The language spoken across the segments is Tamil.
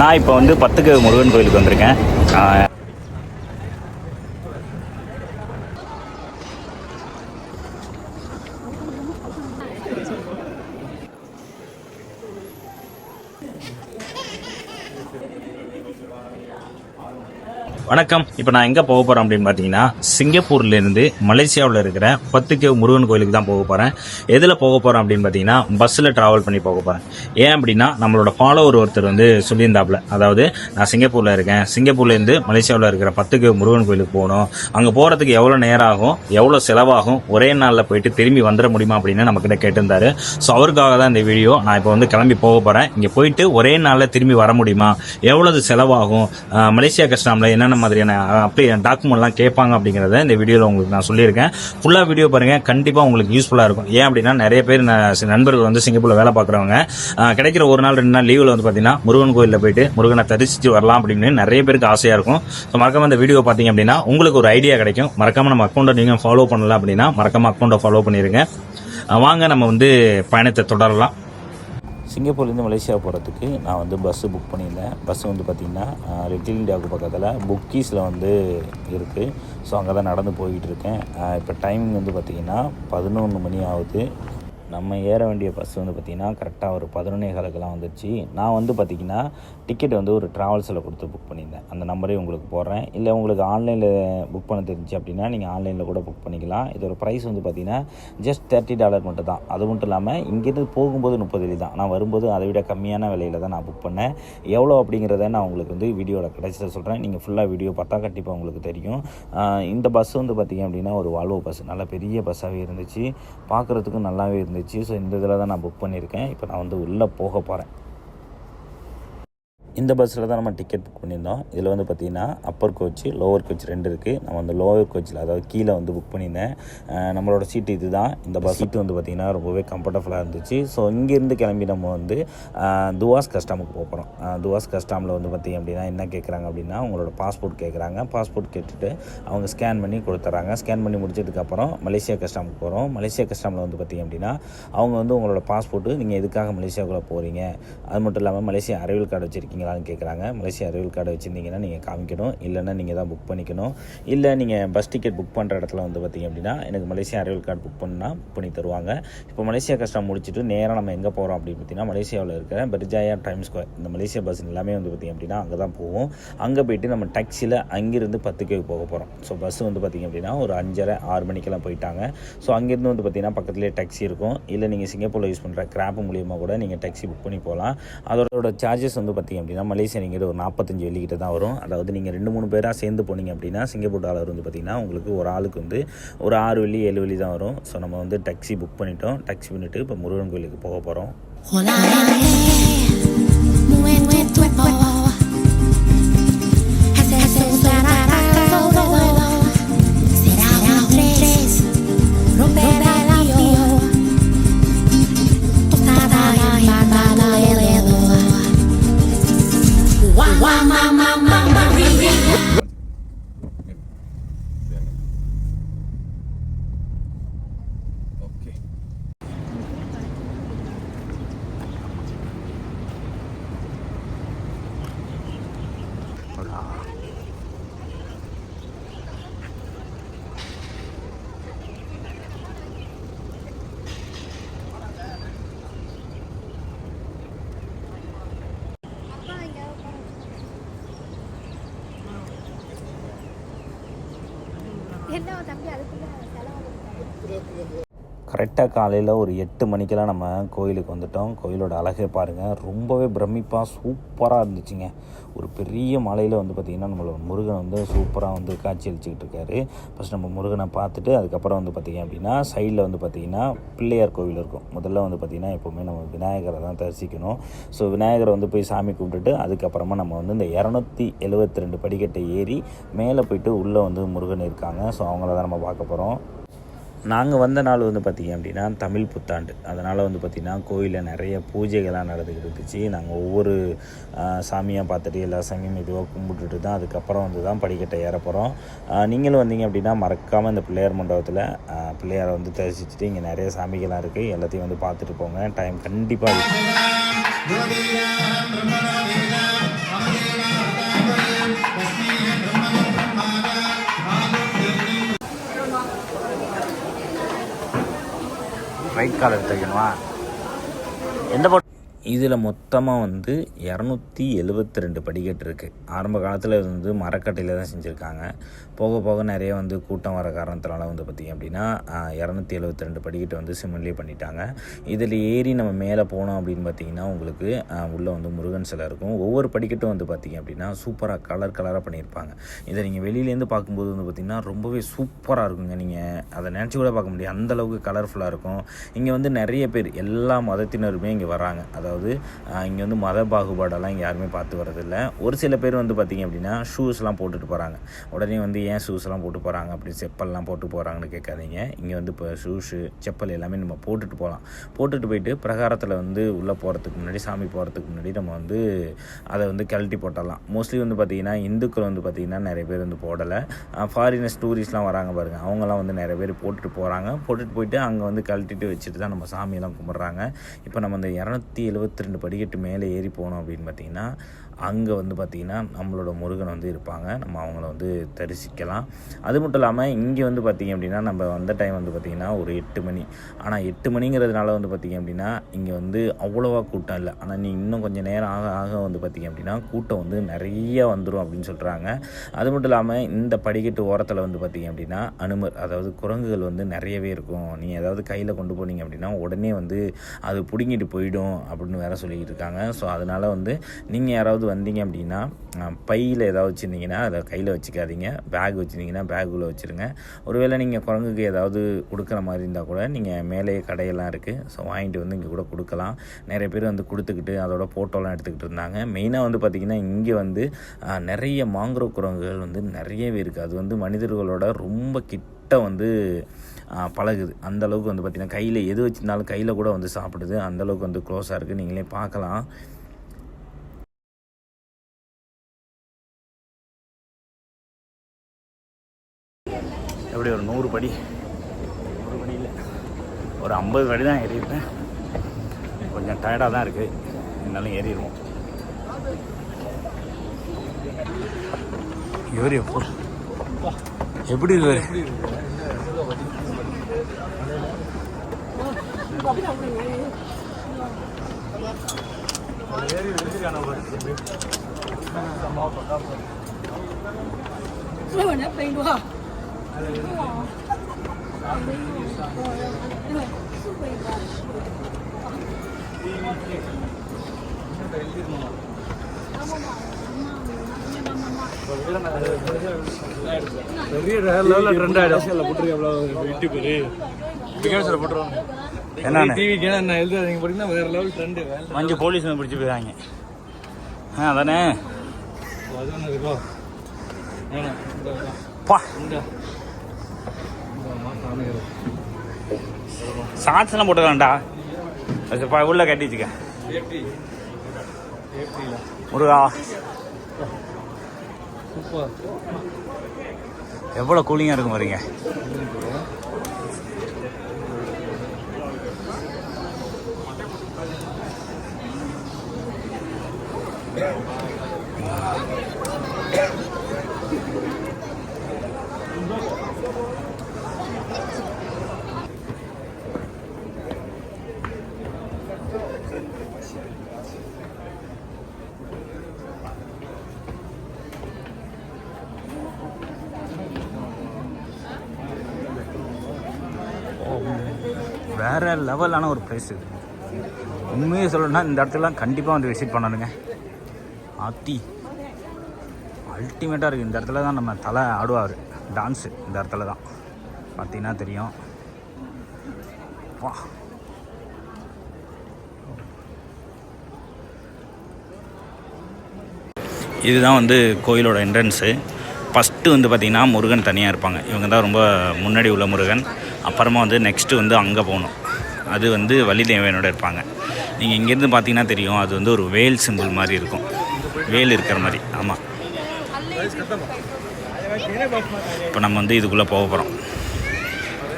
நான் இப்போ வந்து பத்துக்கு முருகன் கோயிலுக்கு வந்திருக்கேன். வணக்கம். இப்போ நான் எங்கே போக போகிறேன் அப்படின்னு பார்த்தீங்கன்னா சிங்கப்பூர்லேருந்து மலேசியாவில் இருக்கிற பத்துக்கு முருகன் கோயிலுக்கு தான் போக போகிறேன் எதில் போக போகிறேன் அப்படின்னு பார்த்தீங்கன்னா பஸ்ஸில் ட்ராவல் பண்ணி போக போகிறேன் ஏன் அப்படின்னா நம்மளோட ஃபாலோவர் ஒருத்தர் வந்து சொல்லியிருந்தாப்புல. அதாவது நான் சிங்கப்பூரில் இருக்கேன். சிங்கப்பூர்லேருந்து மலேசியாவில் இருக்கிற பத்துக்கு முருகன் கோயிலுக்கு போகணும். அங்கே போகிறதுக்கு எவ்வளோ நேரம் ஆகும் எவ்வளோ செலவாகும் ஒரே நாளில் போயிட்டு திரும்பி வந்துட முடியுமா அப்படின்னு நம்மக்கிட்ட கேட்டிருந்தாரு. ஸோ அவருக்காக தான் இந்த வீடியோ நான் இப்போ வந்து கிளம்பி போக போகிறேன் இங்கே போயிட்டு ஒரே நாளில் திரும்பி வர முடியுமா? எவ்வளவு செலவாகும்? மலேசியா கஸ்டாமில் என்னென்ன மாதிரியான அப்படி டாக்குமெண்ட்லாம் கேட்பாங்க அப்படிங்கிறத இந்த வீடியோவில் உங்களுக்கு நான் சொல்லியிருக்கேன். ஃபுல்லாக வீடியோ பாருங்கள் கண்டிப்பாக உங்களுக்கு யூஸ்ஃபுல்லாக இருக்கும். ஏன் அப்படின்னா நிறைய பேர் நண்பர்கள் வந்து சிங்கப்பூரில் வேலை பார்க்குறவங்க கிடைக்கிற ஒரு நாள் ரெண்டு நாள் லீவில் வந்து பார்த்தீங்கன்னா முருகன் கோயிலில் போயிட்டு முருகனை தரிசித்து வரலாம் அப்படின்னு நிறைய பேருக்கு ஆசையாக இருக்கும். ஸோ மறக்காம இந்த வீடியோ பார்த்தீங்க அப்படின்னா உங்களுக்கு ஒரு ஐடியா கிடைக்கும். மறக்காம நம்ம அக்கௌண்ட்டை நீங்கள் ஃபாலோ பண்ணலாம் அப்படின்னா மறக்காம அக்கௌண்ட்டை ஃபாலோ பண்ணிடுங்க வாங்க நம்ம வந்து பயணத்தை தொடரலாம். சிங்கப்பூர்லேருந்து மலேசியா போகிறதுக்கு நான் வந்து பஸ்ஸு புக் பண்ணியிருந்தேன். பஸ்ஸு வந்து பார்த்திங்கன்னா லிட்டில் இண்டியாவுக்கு பக்கத்தில் புக்கீஸில் வந்து இருக்குது ஸோ அங்கே தான் நடந்து போய்கிட்டு இருக்கேன் இப்போ டைமிங் வந்து பார்த்திங்கன்னா பதினொன்று மணி ஆகுது. நம்ம ஏற வேண்டிய பஸ் வந்து பார்த்திங்கன்னா கரெக்டாக ஒரு பதினொன்னே காலுக்கெல்லாம் வந்துச்சு நான் வந்து பார்த்திங்கன்னா டிக்கெட் வந்து ஒரு ட்ராவல்ஸில் கொடுத்து புக் பண்ணியிருந்தேன். அந்த நம்பரே உங்களுக்கு போடுறேன். இல்லை உங்களுக்கு ஆன்லைனில் புக் பண்ண தெரிஞ்சு அப்படின்னா நீங்கள் ஆன்லைனில் கூட புக் பண்ணிக்கலாம். இதோட ப்ரைஸ் வந்து பார்த்திங்கன்னா ஜஸ்ட் தேர்ட்டி டாலர் மட்டும் தான். அது மட்டும் இல்லாமல் இங்கேருந்து போகும்போது முப்பது வெளி தான். நான் வரும்போது அதை விட கம்மியான விலையில் தான் நான் புக் பண்ணேன். எவ்வளோ அப்படிங்கிறத நான் உங்களுக்கு வந்து வீடியோட கடைசியில் சொல்கிறேன் நீங்கள் ஃபுல்லாக வீடியோ பார்த்தா கண்டிப்பாக உங்களுக்கு தெரியும். இந்த பஸ் வந்து பார்த்திங்க அப்படின்னா ஒரு வால்வோ பஸ் நல்ல பெரிய பஸ்ஸாகவே இருந்துச்சு. பார்க்குறதுக்கும் நல்லாவே இருந்துச்சு. ஸோ இந்த இதில் தான் நான் புக் பண்ணியிருக்கேன். இப்போ நான் வந்து உள்ளே போக போகிறேன் இந்த பஸ்ஸில் தான் நம்ம டிக்கெட் புக் பண்ணியிருந்தோம். இதில் வந்து பார்த்திங்கன்னா அப்பர் கோச் லோவர் கோச் ரெண்டு இருக்குது நம்ம அந்த லோவர் கோச்சில் அதாவது கீழே வந்து புக் பண்ணியிருந்தேன். நம்மளோட சீட்டு இது தான் இந்த பஸ் சீட்டு வந்து பார்த்திங்கன்னா ரொம்பவே கம்ஃபர்டபுளாக இருந்துச்சு. ஸோ இங்கேருந்து கிளம்பி நம்ம வந்து துவாஸ் கஸ்டாமுக்கு போகிறோம் துவாஸ் கஸ்டாமில் வந்து பார்த்திங்க அப்படின்னா என்ன கேட்குறாங்க அப்படின்னா உங்களோட பாஸ்போர்ட் கேட்குறாங்க பாஸ்போர்ட் கேட்டுட்டு அவங்க ஸ்கேன் பண்ணி கொடுத்துட்றாங்க. ஸ்கேன் பண்ணி முடிச்சதுக்கப்புறம் மலேசியா கஸ்டாமுக்கு போகிறோம் மலேசியா கஸ்டாமில் வந்து பார்த்திங்க அப்படின்னா அவங்க வந்து உங்களோட பாஸ்போர்ட்டு நீங்கள் எதுக்காக மலேசியாவுக்குள்ளே போகிறீங்க அது மட்டும் இல்லாமல் மலேசியா அறிவியல் கார்டு வச்சுருக்கீங்களான்னு கேட்குறாங்க மலேசியா அறிவியல் கார்டு வச்சுருந்தீங்கன்னா நீங்கள் காமிக்கணும். இல்லைன்னா நீங்கள் தான் புக் பண்ணிக்கணும். இல்லை நீங்கள் பஸ் டிக்கெட் புக் பண்ணுற இடத்துல வந்து பார்த்திங்க அப்படின்னா எனக்கு மலேசியா அறிவியல் கார்டு புக் பண்ணால் புக் பண்ணி தருவாங்க. இப்போ மலேசியா கஷ்டம் முடிச்சுட்டு நேராக நம்ம எங்கே போகிறோம் அப்படின்னு பார்த்தீங்கன்னா மலேசியாவில் இருக்கிற பெர்ஜாயா டைம் ஸ்கொயர் இந்த மலேசியா பஸ் எல்லாமே வந்து பார்த்திங்க அப்படின்னா அங்கே தான் போவோம். அங்கே போயிட்டு நம்ம டாக்ஸியில் அங்கிருந்து பத்துக்கு போக போகிறோம் ஸோ பஸ் வந்து பார்த்திங்க அப்படின்னா ஒரு அஞ்சரை ஆறு மணிக்கெல்லாம் போயிட்டாங்க. ஸோ அங்கேருந்து வந்து பார்த்திங்கன்னா பக்கத்துலேயே டாக்ஸி இருக்கும். இல்லை நீங்கள் சிங்கப்பூரில் யூஸ் பண்ணுற கிராப் மூலியமாக கூட நீங்கள் டாக்ஸி புக் பண்ணி போகலாம் அதோட சார்ஜஸ் வந்து பார்த்திங்க அப்படின்னா மலேசியா நீங்கள் ஒரு நாற்பத்தஞ்சு வெள்ளிக்கிட்ட தான் வரும். அதாவது நீங்கள் ரெண்டு மூணு பேராக சேர்ந்து போனீங்க அப்படின்னா சிங்கப்பூர் டாலர் வந்து பார்த்திங்கன்னா உங்களுக்கு ஒரு ஆளுக்கு வந்து ஒரு ஆறு வெள்ளி ஏழு வெள்ளி தான் வரும். ஸோ நம்ம வந்து டாக்ஸி புக் பண்ணிட்டோம். டாக்ஸி பண்ணிவிட்டு இப்போ முருகன் கோயிலுக்கு போக போகிறோம் என்ன தம்பி அதுக்குள்ள செலவு கரெக்டாக காலையில் ஒரு எட்டு மணிக்கெல்லாம் நம்ம கோயிலுக்கு வந்துட்டோம். கோயிலோட அழகே பாருங்கள் ரொம்பவே பிரமிப்பாக சூப்பராக இருந்துச்சுங்க. ஒரு பெரிய மலையில் வந்து பார்த்திங்கன்னா நம்மளோட முருகன் வந்து சூப்பராக வந்து காட்சி அளிச்சுக்கிட்டு இருக்காரு. ஃபஸ்ட் நம்ம முருகனை பார்த்துட்டு அதுக்கப்புறம் வந்து பார்த்திங்க அப்படின்னா சைடில் வந்து பார்த்திங்கன்னா பிள்ளையார் கோவில் இருக்கும். முதல்ல வந்து பார்த்திங்கன்னா எப்போவுமே நம்ம விநாயகரை தான் தரிசிக்கணும். ஸோ விநாயகரை வந்து போய் சாமி கும்பிட்டுட்டு அதுக்கப்புறமா நம்ம வந்து இந்த இரநூத்தி எழுபத்தி ரெண்டு படிக்கட்டை ஏறி மேலே போயிட்டு உள்ளே வந்து முருகன் இருக்காங்க. ஸோ அவங்கள தான் நம்ம பார்க்க போகிறோம் நாங்கள் வந்த நாள் வந்து பார்த்திங்க அப்படின்னா தமிழ் புத்தாண்டு. அதனால் வந்து பார்த்திங்கன்னா கோயிலில் நிறைய பூஜைகள்லாம் நடந்துக்கிட்டு இருந்துச்சு. நாங்கள் ஒவ்வொரு சாமியாக பார்த்துட்டு எல்லா சாமியும் இதுவாக கும்பிட்டுட்டு தான் அதுக்கப்புறம் வந்து தான் படிக்கட்டை ஏற போகிறோம் நீங்களும் வந்தீங்க அப்படின்னா மறக்காமல் இந்த பிள்ளையார் மண்டபத்தில் பிள்ளையாரை வந்து தரிசிச்சுட்டு இங்கே நிறைய சாமிகள்லாம் இருக்குது எல்லாத்தையும் வந்து பார்த்துட்டு போங்க. டைம் கண்டிப்பாக ஒயிட் காலர் எடுத்து வைக்கணுமா எந்த போட்டு இதில் மொத்தமாக வந்து இரநூத்தி எழுபத்தி ரெண்டு படிக்கட்டு இருக்குது ஆரம்ப காலத்தில் இது வந்து மரக்கட்டையில் தான் செஞ்சுருக்காங்க. போக போக நிறைய வந்து கூட்டம் வர காரணத்தினால வந்து பார்த்திங்க அப்படின்னா இரநூத்தி எழுபத்தி ரெண்டு படிக்கட்டு வந்து சிமெண்ட்லேயே பண்ணிட்டாங்க. இதில் ஏறி நம்ம மேலே போனோம் அப்படின்னு பார்த்தீங்கன்னா உங்களுக்கு உள்ளே வந்து முருகன் சிலை இருக்கும். ஒவ்வொரு படிக்கட்டும் வந்து பார்த்திங்க அப்படின்னா சூப்பராக கலர் கலராக பண்ணியிருப்பாங்க. இதை நீங்கள் வெளியிலேருந்து பார்க்கும்போது வந்து பார்த்திங்கன்னா ரொம்பவே சூப்பராக இருக்குங்க. நீங்கள் அதை நினச்சி கூட பார்க்க முடியாது. அந்தளவுக்கு கலர்ஃபுல்லாக இருக்கும். இங்கே வந்து நிறைய பேர் எல்லா மதத்தினருமே இங்கே வராங்க. அதாவது இங்கே வந்து மத பாகுபாடெல்லாம் இங்கே யாருமே பார்த்து வரதில்லை ஒரு சில பேர் வந்து பார்த்திங்க அப்படின்னா ஷூஸ்லாம் போட்டுட்டு போகிறாங்க உடனே வந்து ஏன் ஷூஸ்லாம் போட்டு போகிறாங்க அப்படி செப்பல்லாம் போட்டு போகிறாங்கன்னு கேட்காதீங்க. இங்கே வந்து இப்போ ஷூஸு செப்பல் எல்லாமே நம்ம போட்டுட்டு போகலாம். போட்டுட்டு போயிட்டு பிரகாரத்தில் வந்து உள்ளே போகிறதுக்கு முன்னாடி சாமி போகிறதுக்கு முன்னாடி நம்ம வந்து அதை வந்து கழட்டி போட்டலாம் மோஸ்ட்லி வந்து பார்த்திங்கன்னா இந்துக்கள் வந்து பார்த்திங்கன்னா நிறைய பேர் வந்து போடலை. ஃபாரினர்ஸ் டூரிஸ்ட்லாம் வராங்க பாருங்கள் அவங்கெல்லாம் வந்து நிறைய பேர் போட்டுட்டு போகிறாங்க போட்டுட்டு போயிட்டு அங்கே வந்து கழட்டிட்டு வச்சுட்டு தான் நம்ம சாமியெல்லாம் கும்பிட்றாங்க. இப்போ நம்ம அந்த இரநூத்தி எழுபத்தி ரெண்டு படிக்கட்டு மேலே ஏறி போனோம் அப்படின்னு பார்த்திங்கன்னா அங்கே வந்து பார்த்திங்கன்னா நம்மளோட முருகன் வந்து இருப்பாங்க. நம்ம அவங்கள வந்து தரிசிக்கலாம். அது மட்டும் இல்லாமல் இங்கே வந்து பார்த்திங்க அப்படின்னா நம்ம வந்த டைம் வந்து பார்த்திங்கன்னா ஒரு எட்டு மணி. ஆனால் எட்டு மணிங்கிறதுனால வந்து பார்த்திங்க அப்படின்னா இங்கே வந்து அவ்வளோவா கூட்டம் இல்லை. ஆனால் நீ இன்னும் கொஞ்சம் நேரம் ஆக ஆக வந்து பார்த்திங்க அப்படின்னா கூட்டம் வந்து நிறைய வந்துடும் அப்படின்னு சொல்கிறாங்க அது மட்டும் இல்லாமல் இந்த படிக்கட்டு ஓரத்தில் வந்து பார்த்திங்க அப்படின்னா அனுமர் அதாவது குரங்குகள் வந்து நிறையவே இருக்கும். நீ ஏதாவது கையில் கொண்டு போனீங்க அப்படின்னா உடனே வந்து அது பிடுங்கிட்டு போயிடும் அப்படின்னு வேறு சொல்லிக்கிட்டு இருக்காங்க. ஸோ அதனால் வந்து நீங்கள் யாராவது வந்தீங்க அப்படின்னா பையில் ஏதாவது வச்சுருந்தீங்கன்னா அதை கையில் வச்சுக்காதீங்க. பேக் வச்சுருந்தீங்கன்னா பேக்குள்ளே வச்சுருங்க. ஒருவேளை நீங்கள் குரங்குக்கு ஏதாவது கொடுக்குற மாதிரி இருந்தால் கூட நீங்கள் மேலே கடையெல்லாம் இருக்குது ஸோ வாங்கிட்டு வந்து இங்கே கூட கொடுக்கலாம். நிறைய பேர் வந்து கொடுத்துக்கிட்டு அதோட ஃபோட்டோலாம் எடுத்துக்கிட்டு இருந்தாங்க. மெயினாக வந்து பார்த்திங்கன்னா இங்கே வந்து நிறைய மாங்குரோவ் குரங்குகள் வந்து நிறையவே இருக்குது அது வந்து மனிதர்களோட ரொம்ப கிட்ட வந்து பழகுது. அந்தளவுக்கு வந்து பார்த்திங்கன்னா கையில் எது வச்சிருந்தாலும் கையில் கூட வந்து சாப்பிடுது. அந்த அளவுக்கு வந்து க்ளோஸாக இருக்குது நீங்களே பார்க்கலாம். எப்படி ஒரு நூறு படி? நூறு படி இல்லை. ஒரு ஐம்பது படி தான் ஏறியிருப்பேன். கொஞ்சம் டயர்டாக தான் இருக்குது இருந்தாலும் ஏறிடுவோம் இவர் எப்போ? எப்படி இருக்காரு பெரிய லெவலில் ட்ரெண்ட் ஆகிடும் போட்டுருக்கேன் எவ்வளோ எட்டு பேர். விகேஷில் போட்டுருவோம். என்னன்னு டிவிக்கு நான் எழுதுறீங்க போட்டிங்கன்னா வேறு லெவல் ட்ரெண்டு மஞ்சள் போலீஸ் பிடிச்சி போயிடாங்க ஆ அதானே? இருக்கோ பா. சாட்ஸ்லாம் போட்டுக்கலாம்டா. அது உள்ள கட்டி வச்சுக்க. முருகா. எவ்வளோ கூலிங்காக இருக்கும் பாருங்க. வேற லெவலான ஒரு பிளேஸ் இது. உண்மையை சொல்லணும்னா இந்த இடத்துலலாம் கண்டிப்பாக வந்து விசிட் பண்ணணுங்க. ஆத்தி. அல்டிமேட்டாக இருக்குது இந்த இடத்துல தான் நம்ம தலை ஆடுவார். டான்ஸு இந்த இடத்துல தான். பார்த்தீங்கன்னா தெரியும். வா. இதுதான் வந்து கோயிலோட என்ட்ரன்ஸு ஃபஸ்ட்டு வந்து பார்த்திங்கன்னா முருகன் தனியாக இருப்பாங்க. இவங்க தான் ரொம்ப முன்னாடி உள்ள முருகன். அப்புறமா வந்து நெக்ஸ்ட்டு வந்து அங்கே போகணும். அது வந்து வள்ளிதேவையனோட இருப்பாங்க. நீங்கள் இங்கேருந்து பார்த்தீங்கன்னா தெரியும் அது வந்து ஒரு வேல் சிம்பிள் மாதிரி இருக்கும். வேல் இருக்கிற மாதிரி. ஆமாம் இப்போ நம்ம வந்து இதுக்குள்ளே போக போகிறோம்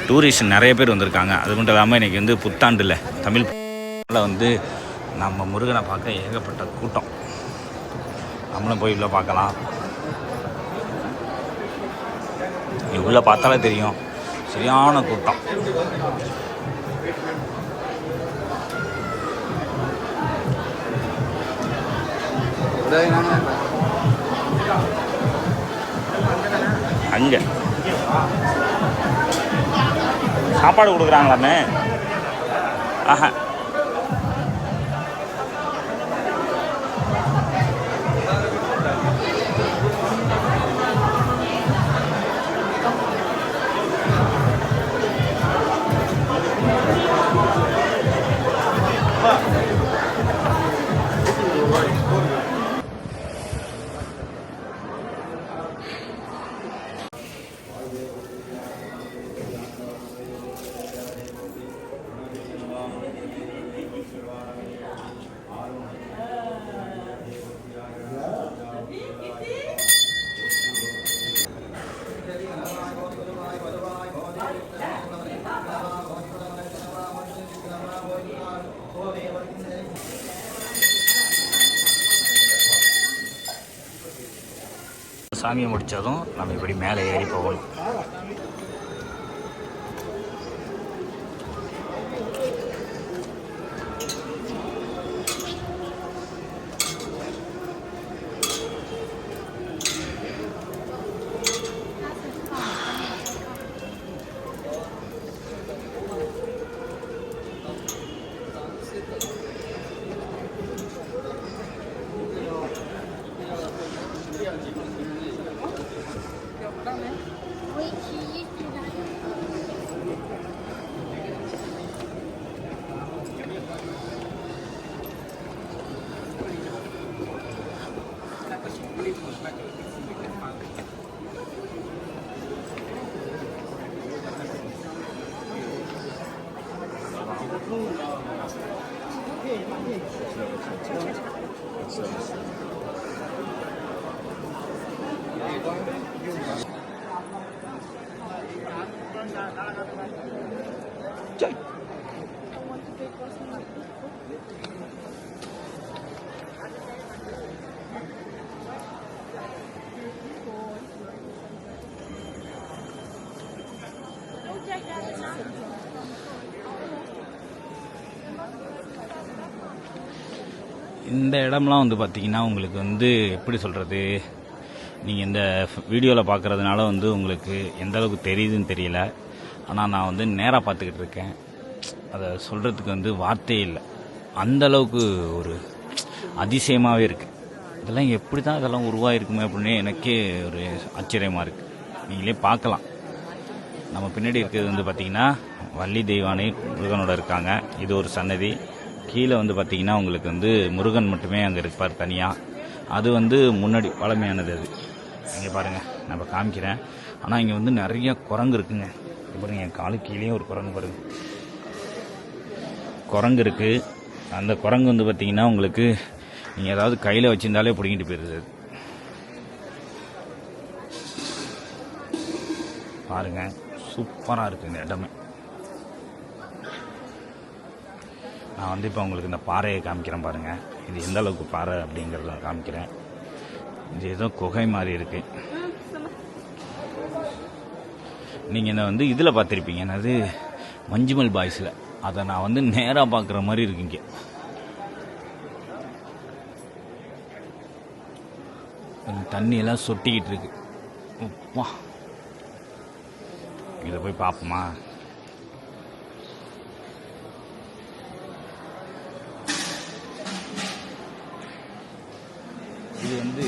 டூரிஸ்ட் நிறைய பேர் வந்திருக்காங்க. அது மட்டும் இல்லாமல் இன்றைக்கி வந்து புத்தாண்டில் தமிழ் வந்து நம்ம முருகனை பார்க்க ஏகப்பட்ட கூட்டம். நம்மளும் போய் உள்ளே பார்க்கலாம். உள்ளே பார்த்தாலே தெரியும். சரியான கூட்டம். அங்கே. சாப்பாடு கொடுக்குறாங்களாமே? ஆஹா. சாமியை முடித்ததும் நம்ம இப்படி மேலே ஏறி போகணும். இந்த இடம்லாம் வந்து பார்த்தீங்கன்னா உங்களுக்கு வந்து எப்படி சொல்கிறது நீங்கள் இந்த வீடியோவில் பார்க்குறதுனால வந்து உங்களுக்கு எந்த அளவுக்கு தெரியுதுன்னு தெரியல. ஆனால் நான் வந்து நேராக பார்த்துக்கிட்டு இருக்கேன். அதை சொல்கிறதுக்கு வந்து வார்த்தையே இல்லை. அந்த அளவுக்கு ஒரு அதிசயமாகவே இருக்குது இதெல்லாம் எப்படி தான் இதெல்லாம் உருவாயிருக்குமே அப்படின்னு எனக்கே ஒரு ஆச்சரியமாக இருக்குது நீங்களே பார்க்கலாம். நம்ம பின்னாடி இருக்கிறது வந்து பார்த்திங்கன்னா வள்ளி தெய்வானை முருகனோட இருக்காங்க. இது ஒரு சன்னதி. கீழே வந்து பார்த்தீங்கன்னா உங்களுக்கு வந்து முருகன் மட்டுமே அங்கே இருப்பார் தனியாக அது வந்து முன்னாடி பழமையானது அது. இங்கே பாருங்கள் நம்ம காமிக்கிறேன். ஆனால் இங்கே வந்து நிறைய குரங்கு இருக்குங்க. இங்க பாருங்க என் காலு கீழே ஒரு குரங்கு பாருங்க குரங்கு இருக்குது அந்த குரங்கு வந்து பார்த்தீங்கன்னா உங்களுக்கு நீங்கள் ஏதாவது கையில் வச்சிருந்தாலே பிடிங்கிட்டு போயிடுது பாருங்க சூப்பராக இருக்குது இந்த இடமே. நான் வந்து இப்போ உங்களுக்கு இந்த பாறையை காமிக்கிறேன் பாருங்கள் இது எந்த அளவுக்கு பாறை அப்படிங்கிறத காமிக்கிறேன். இது ஏதோ குகை மாதிரி இருக்குது நீங்கள் என்னை வந்து இதில் பார்த்துருப்பீங்க. என்னது? மஞ்சுமல் பாய்ஸில். அதை நான் வந்து நேராக பார்க்குற மாதிரி இருக்குங்க தண்ணியெல்லாம் சொட்டிக்கிட்டு இருக்கு. உப்பா இதை போய் பார்ப்போமா? இது வந்து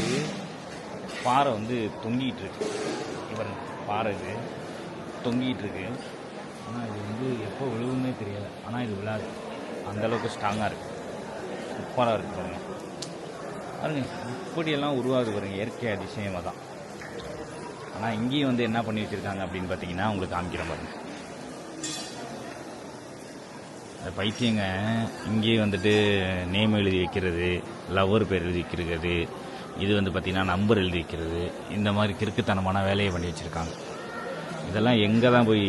பாறை வந்து தொங்கிட்டு இருக்கு. இவர் பாறை இது. தொங்கிட்டு இருக்கு ஆனால் இது வந்து எப்போ விழுவுன்னே தெரியல. ஆனால் இது விழாது. அந்த அளவுக்கு ஸ்ட்ராங்காக இருக்கு. சூப்பராக இருக்கு பாருங்க. பாருங்க இப்படியெல்லாம் உருவாகுது பாருங்க. இயற்கை அதிசயமாக தான். ஆனால் இங்கேயும் வந்து என்ன பண்ணி வச்சிருக்காங்க அப்படின்னு பார்த்தீங்கன்னா உங்களுக்கு காமிக்கிறேன் பாருங்க. அந்த பைத்தியங்க இங்கேயே வந்துட்டு நேம் எழுதி வைக்கிறது லவ்வர் பேர் எழுதி வைக்கிறது இது வந்து பார்த்திங்கன்னா நம்பர் எழுதி வைக்கிறது இந்த மாதிரி கிறுக்குத்தனமான வேலையை பண்ணி வச்சுருக்காங்க. இதெல்லாம் எங்கே தான் போய்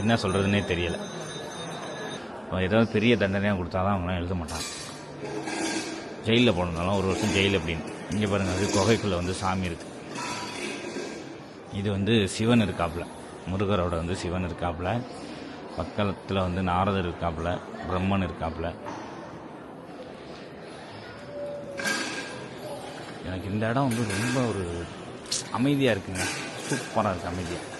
என்ன சொல்கிறதுனே தெரியலை. ஏதாவது பெரிய தண்டனையாக கொடுத்தா தான் அவங்களாம் எழுத மாட்டாங்க ஜெயிலில் போனதாலும் ஒரு வருஷம் ஜெயில் அப்படின்னு. இங்கே பாருங்கள் அது குகைக்குள்ளே வந்து சாமி இருக்குது இது வந்து சிவன் இருக்காப்புல. முருகரோட வந்து சிவன் இருக்காப்புல. பக்கத்தில் வந்து நாரதர் இருக்காப்புல. பிரம்மன் இருக்காப்புல. எனக்கு இந்த இடம் வந்து ரொம்ப ஒரு அமைதியாக இருக்குங்க. சூப்பராக இருக்குது அமைதியாக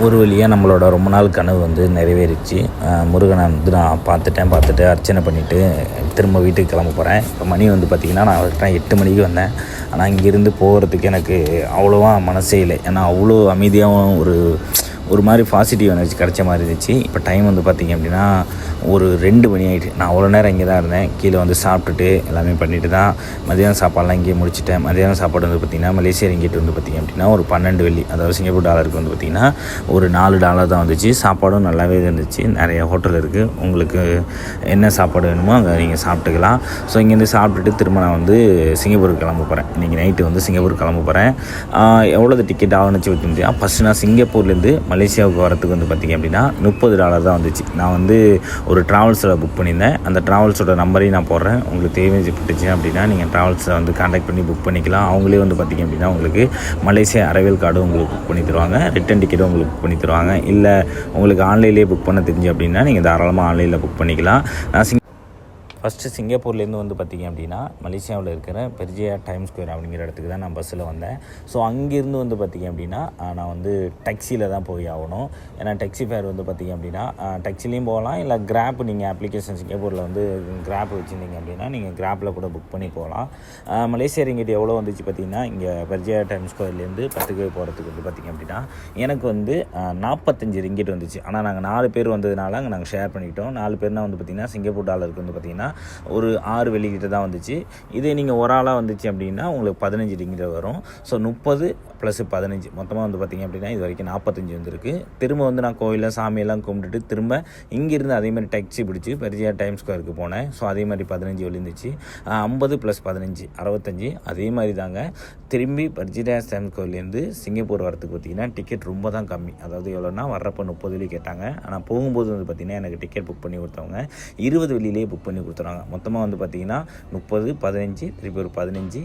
ஒரு வழியாக நம்மளோட ரொம்ப நாள் கனவு வந்து நிறைவேறிச்சு. முருகனை வந்து நான் பார்த்துட்டேன் பார்த்துட்டு அர்ச்சனை பண்ணிவிட்டு திரும்ப வீட்டுக்கு கிளம்ப போகிறேன் இப்போ மணி வந்து பார்த்திங்கன்னா நான் கரெக்டாக எட்டு மணிக்கு வந்தேன். ஆனால் இங்கேருந்து போகிறதுக்கு எனக்கு அவ்வளோவா மனசே இல்லை. ஏன்னா அவ்வளோ அமைதியாகவும் ஒரு ஒரு மாதிரி பாசிட்டிவ் எனர்ஜி கிடச்ச மாதிரி இருந்துச்சு. இப்போ டைம் வந்து பார்த்திங்க அப்படின்னா ஒரு ரெண்டு மணி ஆகிட்டு நான் அவ்வளோ நேரம் இங்கே தான் இருந்தேன். கீழே வந்து சாப்பிட்டுட்டு எல்லாமே பண்ணிட்டு தான் மதியானம் சாப்பாடெலாம் இங்கேயே முடிச்சிட்டேன். மதியானம் சாப்பாடு வந்து பார்த்திங்கன்னா மலேசியா ரிங்கெட் வந்து பார்த்திங்க அப்படின்னா ஒரு பன்னெண்டு வெள்ளி அதாவது சிங்கப்பூர் டாலருக்கு வந்து பார்த்திங்கன்னா ஒரு நாலு டாலர் தான் வந்துச்சு. சாப்பாடும் நல்லாவே இருந்துச்சு. நிறைய ஹோட்டல் இருக்குது உங்களுக்கு என்ன சாப்பாடு வேணுமோ அங்கே நீங்கள் சாப்பிட்டுக்கலாம். ஸோ இங்கேருந்து சாப்பிட்டுட்டு திரும்ப நான் வந்து சிங்கப்பூருக்கு கிளம்ப போகிறேன் இன்றைக்கி நைட்டு வந்து சிங்கப்பூர் கிளம்ப போகிறேன் எவ்வளோ டிக்கெட் ஆகுன்னு வச்சுருந்தேன் ஃபஸ்ட்டு நான் சிங்கப்பூர்லேருந்து மலேசியாவுக்கு வரத்துக்கு வந்து பார்த்திங்க அப்படின்னா முப்பது டாலர் தான் வந்துச்சு. நான் வந்து ஒரு ட்ராவல்ஸில் புக் பண்ணியிருந்தேன். அந்த ட்ராவல்ஸோட நம்பரையும் நான் போடுறேன். உங்களுக்கு தேவைப்பட்டுச்சு அப்படின்னா நீங்கள் ட்ராவல்ஸில் வந்து காண்டாக்ட் பண்ணி புக் பண்ணிக்கலாம். அவங்களே வந்து பார்த்திங்க அப்படின்னா உங்களுக்கு மலேசியா அரைவல் கார்டும் உங்களுக்கு புக் பண்ணி தருவாங்க. ரிட்டன் டிக்கெட்டும் உங்களுக்கு புக் பண்ணி தருவாங்க. இல்லை உங்களுக்கு ஆன்லைன்லேயே புக் பண்ண தெரிஞ்சு அப்படின்னா நீங்கள் தாராளமாக ஆன்லைனில் புக் பண்ணிக்கலாம். நான் ஃபஸ்ட்டு சிங்கப்பூர்லேருந்து வந்து பார்த்திங்க அப்படின்னா மலேசியாவில் இருக்கிற பெர்ஜியா டைம் ஸ்கொயர் அப்படிங்கிற இடத்துக்கு தான் நான் பஸ்ஸில் வந்தேன். ஸோ அங்கேருந்து வந்து பார்த்திங்க அப்படின்னா நான் வந்து டெக்ஸியில் தான் போய் ஆகணும். ஏன்னா டெக்ஸி ஃபேர் வந்து பார்த்திங்க அப்படின்னா டெக்ஸிலையும் போகலாம். இல்லை கிராப் நீங்கள் அப்ளிகேஷன் சிங்கப்பூரில் வந்து கிராப் வச்சுருந்தீங்க அப்படின்னா நீங்கள் கிராப்பில் கூட புக் பண்ணி போகலாம். மலேசியா ரிங்கிட் எவ்வளோ வந்துச்சு பார்த்திங்கன்னா இங்கே பெர்ஜியா டைம் ஸ்கொயர்லேருந்து பத்துக்கு போகிறதுக்கு வந்து பார்த்திங்க அப்படின்னா எனக்கு வந்து நாற்பத்தஞ்சு ரிங்கிட் வந்துச்சு. ஆனால் நாங்கள் நாலு பேர் வந்ததுனால அங்கே நாங்கள் ஷேர் பண்ணிக்கிட்டோம் நாலு பேர்னால் வந்து பார்த்திங்கன்னா சிங்கப்பூர் டாலருக்கு வந்து பார்த்திங்கன்னா ஒரு ஆறு வெளிக்கிட்ட தான் வந்துச்சு. இதே நீங்கள் ஒரு ஆளாக வந்துச்சு அப்படின்னா உங்களுக்கு பதினஞ்சு டிங்கிட்ட வரும். ஸோ முப்பது ப்ளஸ் பதினஞ்சு. மொத்தமாக வந்து பார்த்திங்க அப்படின்னா இது வரைக்கும் நாற்பத்தஞ்சு வந்திருக்கு. திரும்ப வந்து நான் கோயிலில் சாமியெல்லாம் கும்பிட்டுட்டு திரும்ப இங்கேருந்து அதே மாதிரி டாக்ஸி பிடிச்சி பெரியா டைம் ஸ்கொயருக்கு போனேன். ஸோ அதே மாதிரி பதினஞ்சு விழுந்துச்சு. ஐம்பது ப்ளஸ் பதினஞ்சு அறுபத்தஞ்சு. அதே மாதிரி தாங்க திரும்பி பர்ஜிடா டைம் ஸ்கொயர்லேருந்து சிங்கப்பூர் வரத்துக்கு பார்த்திங்கன்னா டிக்கெட் ரொம்ப தான் கம்மி. அதாவது எவ்வளோன்னா வர்றப்போ முப்பது வெள்ளி கேட்டாங்க. ஆனால் போகும்போது வந்து பார்த்திங்கன்னா எனக்கு டிக்கெட் புக் பண்ணி கொடுத்தவங்க இருபது வெளியிலே புக் பண்ணி கொடுத்துறாங்க மொத்தமாக வந்து பார்த்திங்கன்னா முப்பது பதினஞ்சு திருப்பி ஒரு பதினஞ்சு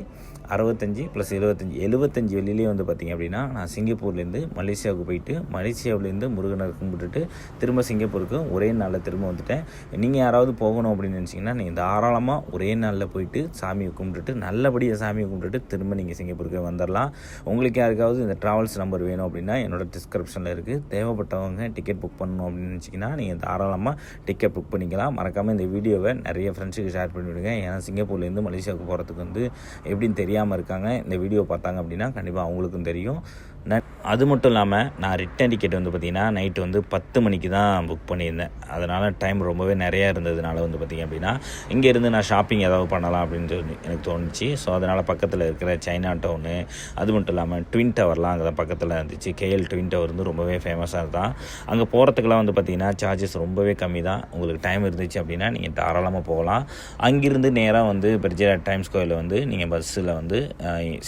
அறுபத்தஞ்சி ப்ளஸ் எழுபத்தஞ்சி. எழுபத்தஞ்சி வெளியிலே வந்து பார்த்திங்க அப்படின்னா நான் சிங்கப்பூர்லேருந்து மலேசியாவுக்கு போயிட்டு மலேசியாவிலேருந்து முருகனை கும்பிட்டுட்டு திரும்ப சிங்கப்பூருக்கு ஒரே நாளில் திரும்ப வந்துட்டேன். நீங்கள் யாராவது போகணும் அப்படின்னு நினச்சிங்கன்னா நீங்கள் தாராளமாக ஒரே நாளில் போயிட்டு சாமியை கும்பிட்டுட்டு நல்லபடியாக சாமியை கும்பிட்டுட்டு திரும்ப நீங்கள் சிங்கப்பூருக்கு வந்துடலாம் உங்களுக்கு யாருக்காவது இந்த ட்ராவல்ஸ் நம்பர் வேணும் அப்படின்னா என்னோட டிஸ்கிரிப்ஷனில் இருக்குது தேவைப்பட்டவங்க டிக்கெட் புக் பண்ணணும் அப்படின்னு நினச்சிங்கன்னா நீங்கள் தாராளமாக டிக்கெட் புக் பண்ணிக்கலாம். மறக்காமல் இந்த வீடியோவை நிறைய ஃப்ரெண்ட்ஸுக்கு ஷேர் பண்ணி விடுங்க. ஏன்னா சிங்கப்பூர்லேருந்து மலேசியாவுக்கு போகிறதுக்கு வந்து எப்படின்னு தெரியாமல் இருக்காங்க. இந்த வீடியோ பார்த்தாங்க அப்படின்னா கண்டிப்பாக அவங்களுக்கு அவங்களுக்கும் தெரியும் ந- அது மட்டும் இல்லாமல் நான் ரிட்டன் டிக்கெட் வந்து பார்த்திங்கன்னா நைட்டு வந்து பத்து மணிக்கு தான் புக் பண்ணியிருந்தேன். அதனால் டைம் ரொம்பவே நிறையா இருந்ததுனால வந்து பார்த்திங்க அப்படின்னா இங்கேருந்து நான் ஷாப்பிங் ஏதாவது பண்ணலாம் அப்படின்னு சொல்லி எனக்கு தோணுச்சு. ஸோ அதனால் பக்கத்தில் இருக்கிற சைனா டவுனு அது மட்டும் இல்லாமல் ட்வின் டவர்லாம் அங்கே தான் பக்கத்தில் இருந்துச்சு. கேஎல் ட்வின் டவர் வந்து ரொம்பவே ஃபேமஸாக தான். அங்கே போகிறதுக்கெலாம் வந்து பார்த்திங்கன்னா சார்ஜஸ் ரொம்பவே கம்மி தான். உங்களுக்கு டைம் இருந்துச்சு அப்படின்னா நீங்கள் தாராளமாக போகலாம். அங்கிருந்து நேராக வந்து பெர்ஜியா டைம் ஸ்கொயரில் வந்து நீங்கள் பஸ்ஸில் வந்து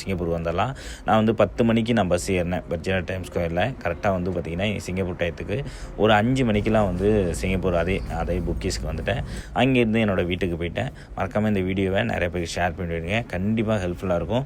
சிங்கப்பூர் வந்துடலாம் நான் வந்து பத்து மணிக்கு நான் பஸ் ஏறினேன். பெர்ஜியா டைம் ஸ்கொயரில் கரெக்டாக வந்து பார்த்திங்கன்னா சிங்கப்பூர் டயத்துக்கு ஒரு அஞ்சு மணிக்கெலாம் வந்து சிங்கப்பூர் அதே அதே புக்கீஸ்க்கு வந்துட்டேன். அங்கேருந்து என்னோடய வீட்டுக்கு போயிட்டேன். மறக்காமல் இந்த வீடியோவை நிறைய பேருக்கு ஷேர் பண்ணிவிடுங்க கண்டிப்பாக ஹெல்ப்ஃபுல்லாக இருக்கும்.